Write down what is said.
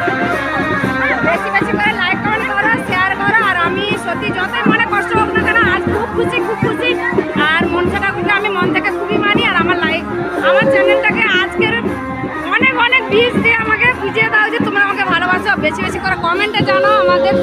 হ্যাঁ, বেশি বেশি করে লাইক কমেন্ট করো শেয়ার করো, আর আমি সত্যি যতই মনে কষ্ট হোক না কেন, আজ খুব খুশি খুব খুশি। আর মনসা ঠাকুরকে আমি মন থেকে খুবই মানি, আর আমার লাইক আমার চ্যানেলটাকে আজকের অনেক অনেক ভিউজ দিয়ে আমাকে বুঝিয়ে দাও যে তোমরা আমাকে ভালোবাসো। বেশি বেশি করে কমেন্টে জানাও আমাদের